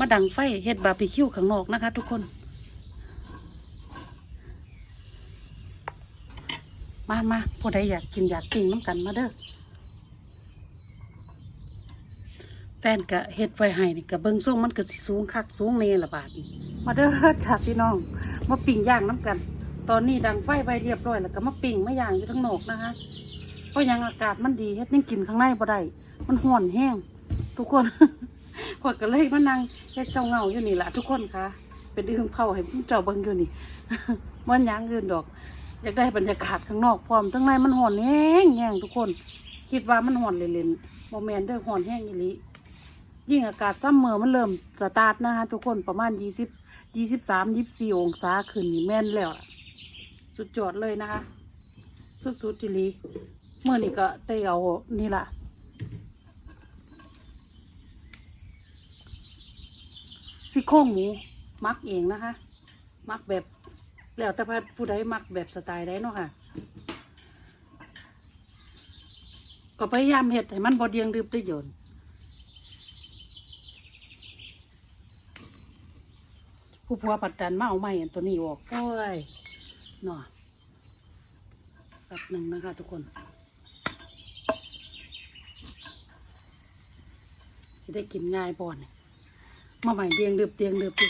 มาดังไฟเฮ็ดบาร์บีคิวข้างนอกนะคะ ทุกคน มามาผู้ใดอยากกินอยากกินน้ำกันมาเด้อแฟนกะเฮ็ดไว้ให้นี่กะเบิ่งส่งมันก็สิสูงคักสูงเนละบาทมาเด้อจ้าพี่น้อง มาปิ้งย่างน้ำกัน ตอนนี้ดังไฟไปเรียบร้อยแล้วก็มาปิ้งมาย่างอยู่ทั้งนอกนะคะเพราะยังอากาศมันดีเฮ็ดยังกินข้างในบ่ได้มันห่อนแห้งทุกคน ขอยก็เลยมานั่งเฮ็ดเจ้าเงาอยู่นี่แหละทุกคนคะเป็นอึ่งเผาให้เจ้าเบิ่งอยู่นี่มันยังอื่นดอก อยากได้บรรยากาศข้างนอกพร้อมทั้งในมันห่อนแห้งแห้งทุกคน คิดว่ามันห่อนเล่นๆโมแมนเด้อห่อนแห้งอีหลียิ่งอากาศซัมเมอร์มันเริ่มสตาร์ทนะคะทุกคนประมาณยี่สิบยี่สิบสามยี่สิบสี่องศาขึ้นนี่แม่นแล้วสุดยอดเลยนะคะ สุดๆอีลีเมื่อนี้ก็ได้เอานี่แหละ ซี่โครงหมูมักเองนะคะ มักแบบแล้วแต่ผู้ใดมักแบบสไตล์ใดเนาะค่ะ ก็พยายามเห็ดให้มันบอเดียงดืบได้โยนผู้ผัวปัดดันมาเอาไม้อันตัวนี้ออกโอ้ยเนาะแป๊บหนึ่งนะคะทุกคนสิได้กินง่ายบ่เนี่ย มาใหม่เดียงเดือบเดียงเดือบดิ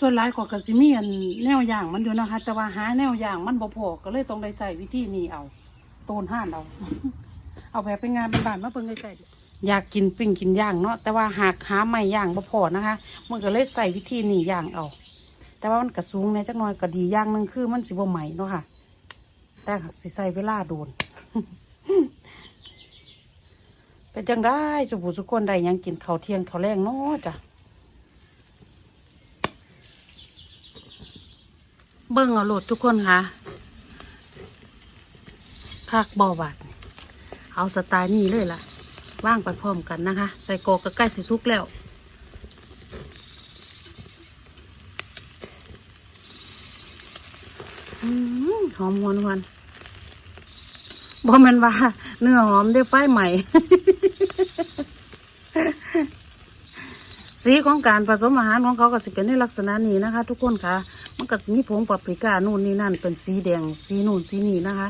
ส่วนหลายของกระสิมีอันแนวอย่างมันอยู่นะคะ แต่ว่าหาแนวอย่างมันบ่พอก็เลยต้องได้ใส่วิธีนี้เอาโตนห้านเอา เอาแบบเป็นงานเป็นบ้านมาเพิ่งใกล้ๆอยากกินปิ้งกินย่างเนาะแต่ว่าหากหาไม่ย่างบ่พอนะคะ มันก็เลยใส่วิธีนี้ย่างเอา แต่ว่ามันกระสูงในจักหน่อยก็ดีย่างนึงคือมันสิบ่ใหม่เนาะค่ะ แต่สิใส่เวลาโดนเป็นจังได้สุบุสุคนใดยังกินข้าวเที่ยงข้าวแรงเนาะจ้ะ เบิ่งเอาโหลดทุกคนค่ะคักบอบาดเอาสไตล์นี้เลยล่ะ ว่างไปพร้อมกันนะคะ ใส่กอกก็ใกล้สิสุกแล้วอหอมหวนหวนบ่แม่นว่า เนื้อหอมได้ไฟใหม่ สีของการผสมอาหารของเขาก็สิเป็นในลักษณะนี้นะคะ ทุกคนค่ะ ก็สิมีผงปาปริก้านู่นนี่นั่นเป็นสีแดงสีนู่นสีนี่นะคะ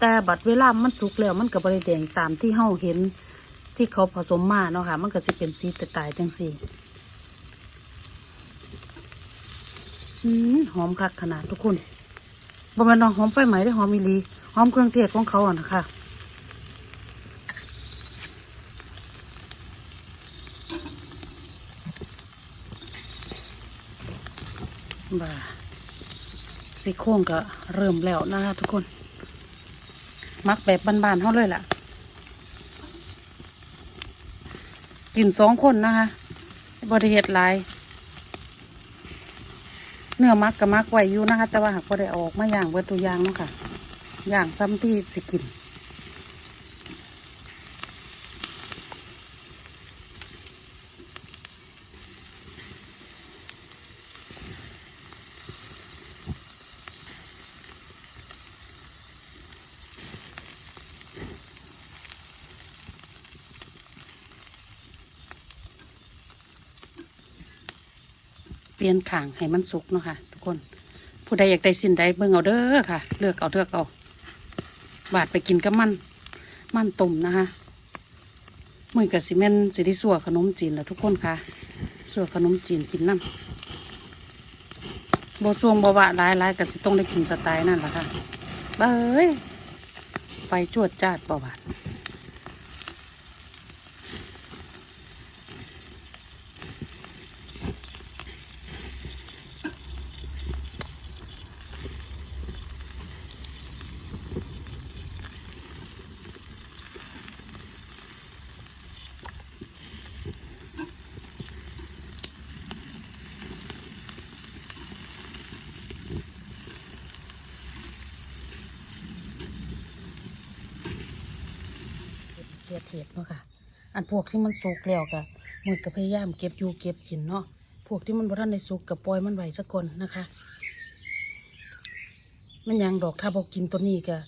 แต่บัดเวลามันสุกแล้วมันก็บริแดงตามที่เฮาเห็นที่เขาผสมมาเนาะค่ะ มันก็สิเป็นสีแต่ตายจังสีหอมคักขนาดทุกคนบ่ม่นว่าหอมไฟไหมได้หอมอีลีหอมเครื่องเทศของเขาอะนะคะบ่า สีโครงก็เริ่มแล้วนะคะทุกคน มักแบบบานๆเขาเลยล่ะ กินสองคนนะคะบริเหตุหลาย เนื้อมักกับมักไว้อยู่นะคะ แต่ว่าหากพอได้ออกมาอย่างเบิดตัวอย่างเนาะค่ะ อย่างซ้ำที่สิกิน ปลี่ยนข่างให้มันสุกเนาะค่ะ ทุกคน ผู้ใดอยากได้สินใดเบิ่งเอาเด้อค่ะ เลือกเอาเลือกเอา บาดไปกินกับมัน มันตุ่มนะคะมือกับซีเมนสิได้สัวขนมจีนแล้วทุกคนค่ะสัวขนมจีนกินน้ำโบซวงบวะหลายหลายกับสิต้องได้กินสไตล์นั่นแหละค่ะเบ้ยไฟจวดจ้าดบวาด เทียดเทียดเนาะค่ะ อันพวก ที่มันสุกแล้วก็มือก็พยายามเก็บอยู่เก็บกินเนาะพวกที่มันบ่ทันได้สุกก็ปล่อยมันไว้สักคนนะคะ มันยังดอกถ้าบอกกินตัวนี้ก็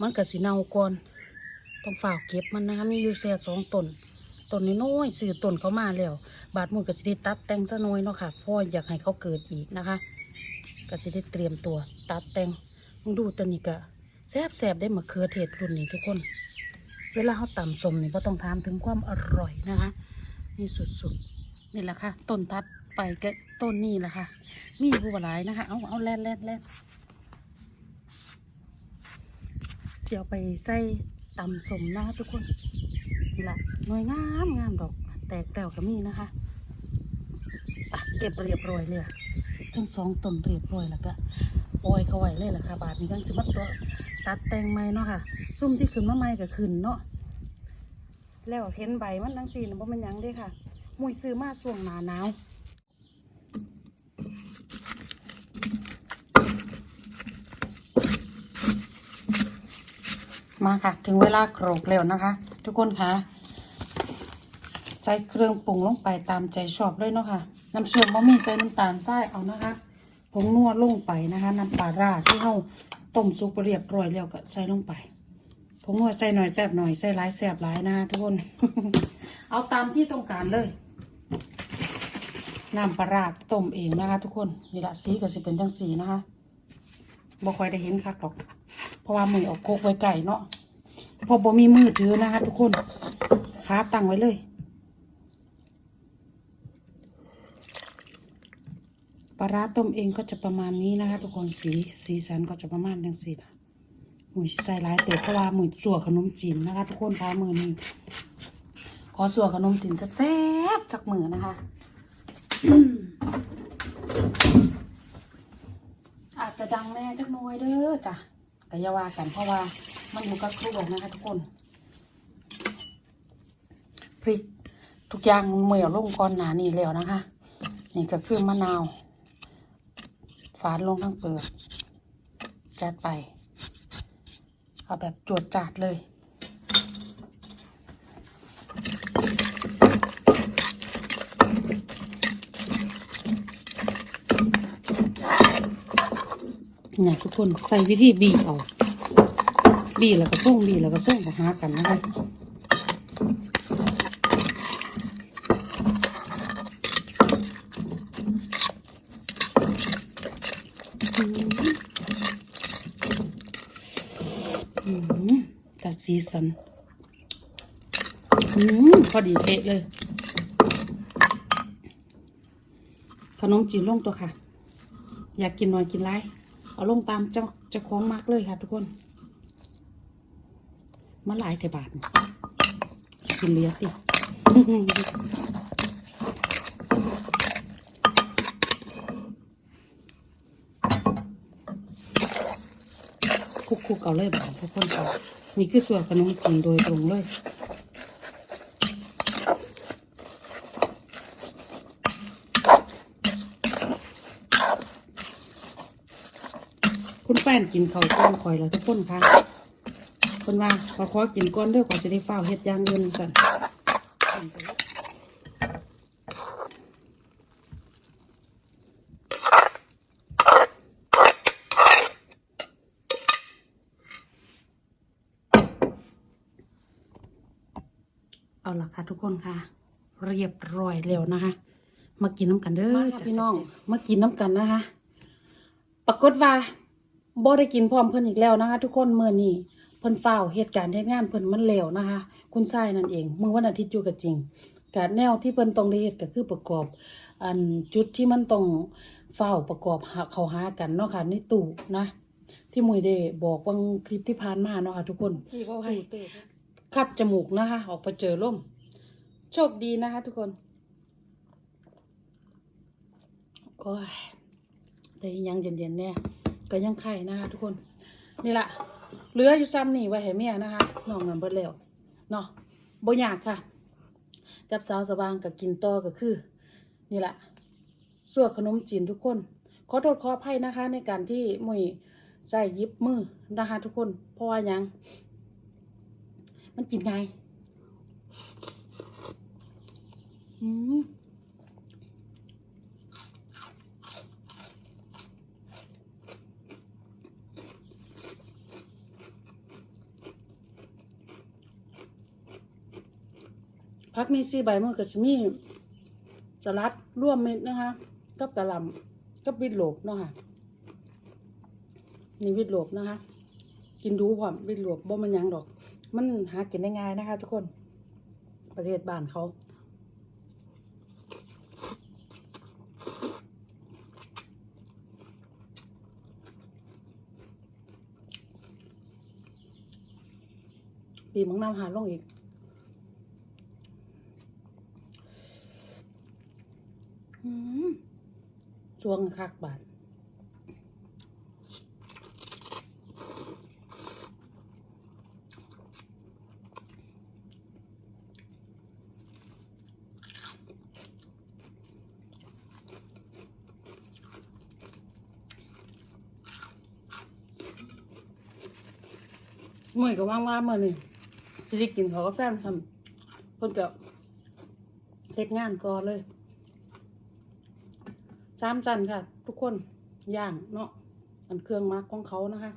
มันก็สิเน่าก่อนต้องฝ่ากเก็บมันนะคะมีอยู่แค่สองต้นต้นน้อยๆซื้อต้นเขามาแล้ว บาดมือก็สิได้ตัดแต่งซะน้อยเนาะค่ะพราะอยากให้เขาเกิดอีกนะคะก็สิได้เตรียมตัวตัดแต่งมึงดูตัวนี้ก็แซบแซบได้มะเขือเทศรุ่นนี้ทุกคน เวลาเขาตำสมนี่ก็ต้องถามถึงความอร่อยนะคะ นี่สุดๆ นี่แหละค่ะ ต้นทัดไปก็ต้นนี่แหละค่ะ มีผู้บหลายนะคะ เอาเอาแล่นแล่นแล่นเสียวไปใส่ตำสมนะคะทุกคน นี่แหละหน่วยงามงามดอก แตกแตวก็มีนะคะอะเก็บเรียบร้อยเลยทั้งสองต้นเรียบร้อยแล้วก็ปล่อยเขาไว้เลยล่ะค่ะ บาทนี้กันสิมัดตัวตัดแต่งใหม่เนาะค่ะ ซุ่มที่ขึ้นมาใหม่ก็ขึ้นเนาะแล้วเห็นใบมันทั้งสี่นะบ่มันยังเด้ค่ะมุยซื้อมาช่วงหนาหนาวมาค่ะ ถึงเวลาโกรกแล้วนะคะ ทุกคนคะใส่เครื่องปรุงลงไปตามใจชอบเลยเนาะค่ะ น้ำเชื่อมบ่มีใส่น้ำตาลทรายเอานะคะผงนัวลงไปนะคะ น้ำปลาร้าที่เราต้มซุปเรียบร้อยแล้วก็ใส่ลงไป ผงนัวใส่หน่อยแซบหน่อยใส่หลายแซบหลายนะทุกคน เอาตามที่ต้องการเลยน้ำปลาร้าต้มเองนะคะ ทุกคนนี่ละสีก็สิเป็นทั้งสีนะคะบ่ค่อยได้เห็นคักหรอก เพราะว่ามือเอาโคกไว้ไก่เนาะพอบ่มีมือถือนะคะ ทุกคนขาตั้งไว้เลยปลาราต้มเองก็จะประมาณนี้นะคะ ทุกคนสีสีสันก็จะประมาณจังสีละ หมูใส่หลายเตะเพราะว่าหมูสัวขนมจีนนะคะ ทุกคนพามือนี้ขอสัวขนมจีนแซ่บๆจากมือนะคะอาจจะดังแน่จักน่อยเด้อจ้ะแต่อย่าว่ากันเพราะว่ามันอยู่กับครัวนะคะ ทุกคนพริกทุกอย่างเมื่อลงก่อนหนานี่แล้วนะคะ นี่ก็คือมะนาว ฝานลงทั้งเปลือกจัดไป เอาแบบจวดจัดเลย เนี่ยทุกคนใส่วิธีบีบเอาบีแล้วก็ส่งบีแล้วก็ส่งกับหากันนะคะอืมอืมจัด สีสันอืมพอดีเป๊ะเลย ขนมจีนลงตัวค่ะ อยากกินหน่อยกินไรเอาลงตามเจ้าจะคล้องมากเลยค่ะทุกคนมาหลายแต่บาทสิกินเลียติ คุกๆเอาเลยบาททุกคนค่ะนี่คือส่วนขนมจีนโดยตรงเลยคุณแฟนกินเขาวก้อนข่อยแล้วทุกคนค่ะคนว่าขอขอกินก้อนเด้อขอจะได้เฝ้าเฮ็ดย่างเงินกัน เอาละค่ะทุกคนค่ะ เรียบร้อยแล้วนะคะ มากินน้ำกันเด้อจ้ะพี่น้อง มากินน้ำกันนะคะ ปรากฏว่าบ่ได้กินพร้อมเพิ่นอีกแล้วนะคะ ทุกคนเมื่อนี้เพิ่นฝ้าวเหตุการณ์เฮ็ดงานเพิ่นมันเร็วนะคะ คุณชายนั่นเองเมื่อวันอาทิตย์อยู่กับจริงการแนวที่เพิ่นต้องได้เฮ็ดก็คือประกอบ อันจุดที่มันต้องเฝ้าวประกอบหาเข้าหากันเนาะค่ะในตู้นะที่มุยได้บอกว่างคลิปที่ผ่านมาเนาะค่ะทุกคนให้คัดจมูกนะคะ ออกไปเจอร่ม โชคดีนะคะทุกคน โอ้ย แต่ยังเย็นๆเนี่ยก็ยังไข่นะคะทุกคน นี่แหละเหลืออยู่ซ้ำนี่ไว้ให้เมียนะคะน้องเงินเบิดแล้วเนาะบ่ยากค่ะ กับสาวสว่างกับกินต่อก็คือ นี่แหละส่วนขนมจีนทุกคน ขอโทษขออภัยนะคะ ในการที่มุยใส่ยิบมือนะคะทุกคน เพราะว่ายัง มันกินไงายอืมผ พักมีสี่ใบมันก็จะมีสลัดร่วมเม็ดนะคะ กับกะหล่ำกับวิดโหลบเนาะค่ะนี่วิดโหลบนะคะ กินดูพร้อมวิดโหลบบ่มันยังดอก มันหากินได้ง่ายนะคะ ทุกคนประเทศบ้านเขา ปีมังน้ำหาลงอีกอืมสวงคักบาทเมื่อยก็ว่างว่าเมื่อนี่ สิได้กินเขาก็แฟนทำเพิ่นก็เฮ็ดงานก่อนเลยสามจันค่ะ ทุกคนย่างเนาะอันเครื่องมักของเขานะคะ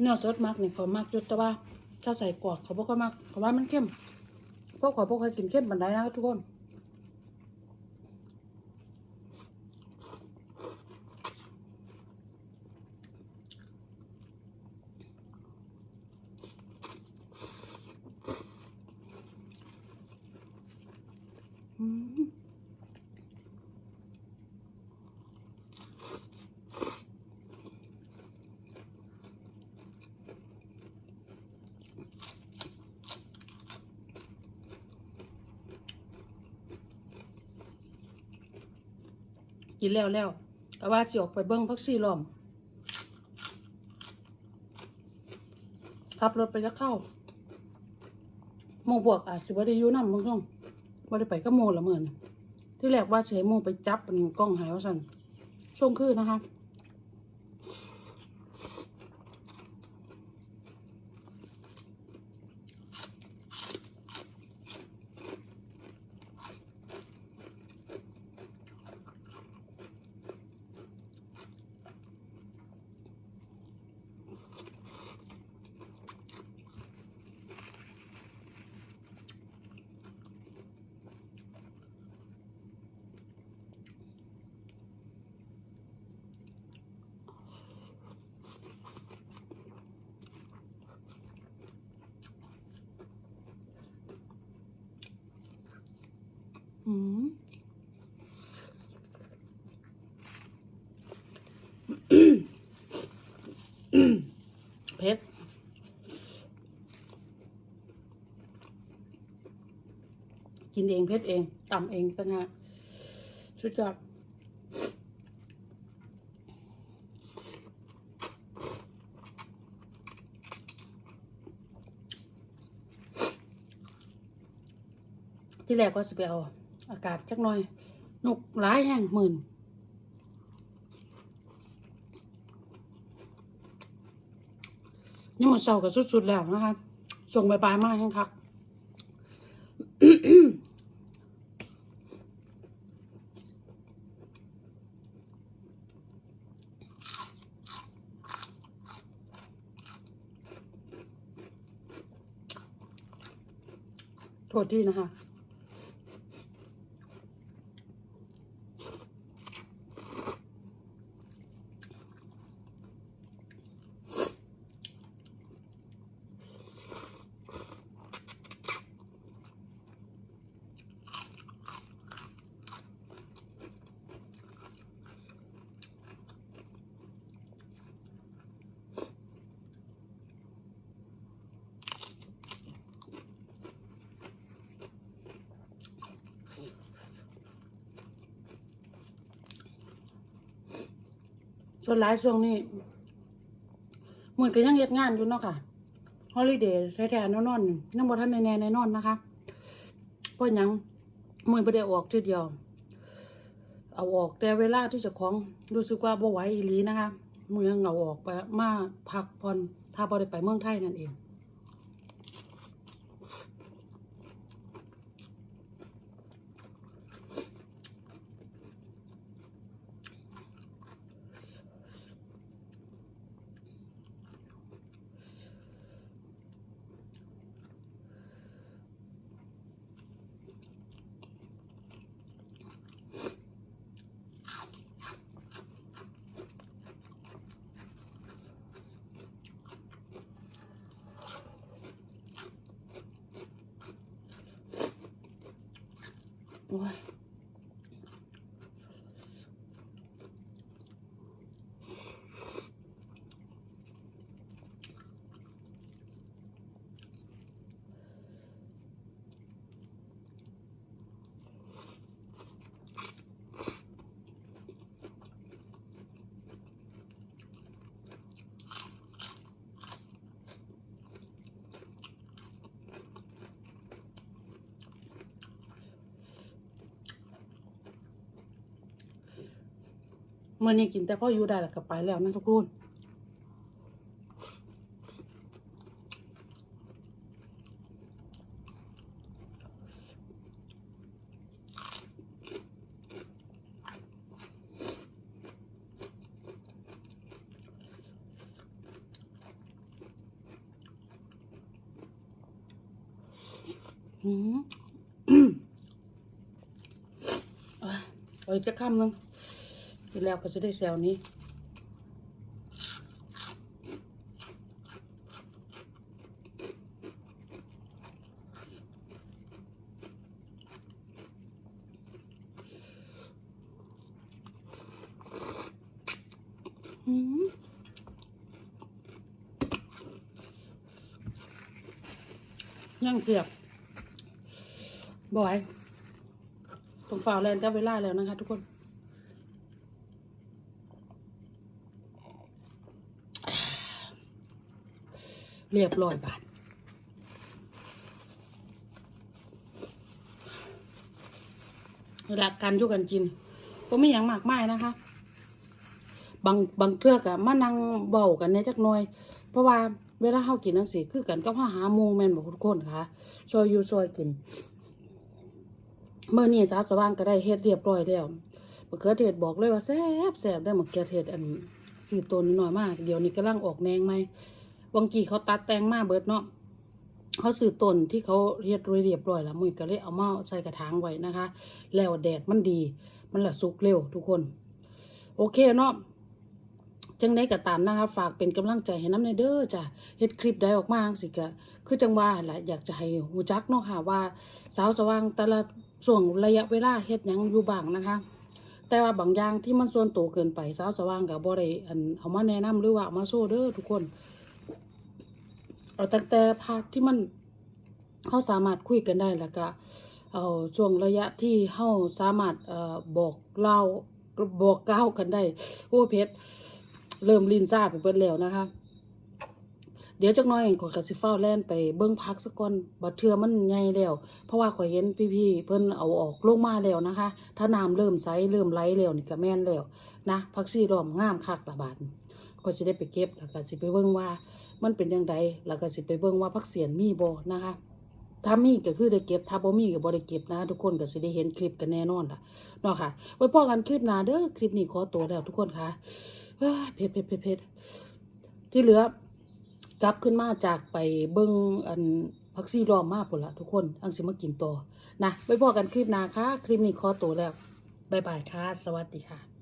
เนื้อสดมากเนี่ยเขามากจุดแต่ว่า ถ้าใส่กรอกเขาบอกเขามากเขาว่ามันเข้มพวกขอยพวกเคยกินเข้มบันไดนะทุกคน อืม กินแล้วแล้วก็ว่าสิออกไปเบิ้งพักซี่ลอมขับรถไปจะเข้าโม่บวกอาจสิบ่ได้ยุ่นำบางท่องบ่ได้ไปก็โม่ละเมือนที่แรกว่าเฉยโม่ไปจับเป็นกล้องหายว่าสันช่วงคืนนะคะ อืมเผ็ดกินเองเผ็ดเองตำเองต่างหากสุดยอดที่แรกก็จะไปเอา อากาศจักหน่อย นกหลายแห่งหมื่นนี่หมดเสาร์ก็สุดๆแล้วนะคะส่งบายบายมากแห้งคักโทษที่นะคะ ส่วนหลายช่วงนี้เหมือนก็ยังเฮ็ดงานอยู่เนาะค่ะฮอลิเดย์แท้ๆนอนๆยังบ่ทันแน่ๆแน่นอนนะคะเพราะยังมือไม่ได้ออกทีเดียว เอาออกแต่เวลาที่จะของรู้สึกว่าบ่ไหวอีหลีนะคะมือยังเอาออกไปมาพักผ่อนถ้าบ่ได้ไปเมืองไทยนั่นเอง โอ้ย มื่อนี้กินแต่พ่ออยู่ได้แล้วก็ไปแล้วนะทุกคนอืมเอาเอาอีกจะคำหนึง ทีแล้วก็จะได้แซวนี้ อืมยังเกือบบ่อยตรงฝ่าวแลนด์ก็เวลาแล้วนะคะทุกคน เรียบร้อยบาทหลักการยู่กันกิน ก็ไม่อย่างมากมายนะคะ บางบางเทือกอะมานั่งเบากันเนี่ยจักหน่อย เพราะว่าเวลาเฮากินจังซี่คือกันก็เฮาหามูแมนบ่ทุกคนค่ะซอยอยู่ซอยกินเมื่อนี้สาสว่างก็ได้เฮ็ดเรียบร้อยแล้วมะเขือเทศบอกเลยว่าแซ่บแซ่บได้มะเขือเทศอันสี่ตัวน้อยมาก เดี๋ยวนี้กำลังออกแนงไหม บางกีเขาตัดแต่งมาเบิดเนาะเขาซื้อต้นที่เขาเฮ็ดไว้เรียบร้อยแล้วมุยก็เลยเอามาใส่กระถางไว้นะคะ แล้วแดดมันดี มันละสุกเร็วทุกคน โอเคเนาะจังได้ก็ตามนะคะ ฝากเป็นกำลังใจให้น้ำในเด้อจ้ะเฮ็ดคลิปได้ออกมาสิกะคือจังว่าแหละอยากจะให้หูจักเนาะค่ะว่า สาวสว่างแต่ละช่วงระยะเวลาเฮ็ดยังอยู่บ้างนะคะ แต่ว่าบางอย่างที่มันส่วนตัวเกินไปสาวสว่างกับบ่ได้อันเอามาแนะนำหรือว่าเอามาโซ่เด้อทุกคน เอาตั้งแต่พาร์ทที่มันเขาสามารถคุยกันได้แล้วก็เอาช่วงระยะที่เขาสามารถเอ่อบอกเล่าบอกเก้าวกันได้โอ้เพชรเริ่มลินซ่าไปเบิดแล้วนะคะ เดี๋ยวจักน้อยขอยกสิเฝ้าแล่นไปเบิ้งพักสักก่อนบัดเทือมันใหญ่แล้ว เพราะว่าข่อยเห็นพี่ๆเพิ่นเอาออกลงมาแล้วนะคะ ถ้าน้ำเริ่มใสเริ่มไหลแล้วนี่ก็แม่นแล้วนะพักซี่รอมงามคักละบาดก็สิได้ไปเก็บแล้วก็สิไปเบิ่งว่า มันเป็นยังไงแล้วก็สิไปเบิ่งว่าพักเสียนมีบ่นะคะถ้ามีก็คือได้เก็บถ้าบ่มีก็บ่ได้เก็บนะ ทุกคนก็สิได้เห็นคลิปกันแน่นอนล่ะเนาะค่ะไว้พอกันคลิปหน้าเด้อคลิปนี้ขอตัวแล้วทุกคนค่ะเฮ้ยเผ็ดเผ็ดเผ็ดเผ็ดที่เหลือกลับขึ้นมาจากไปเบิ่งอันพักซี่รอมมาพุ่นละทุกคนอังสิมากินต่อนะไว้พอกันคลิปหน้าค่ะ คลิปนี้ขอตัวแล้วบายบายค่ะ สวัสดีค่ะ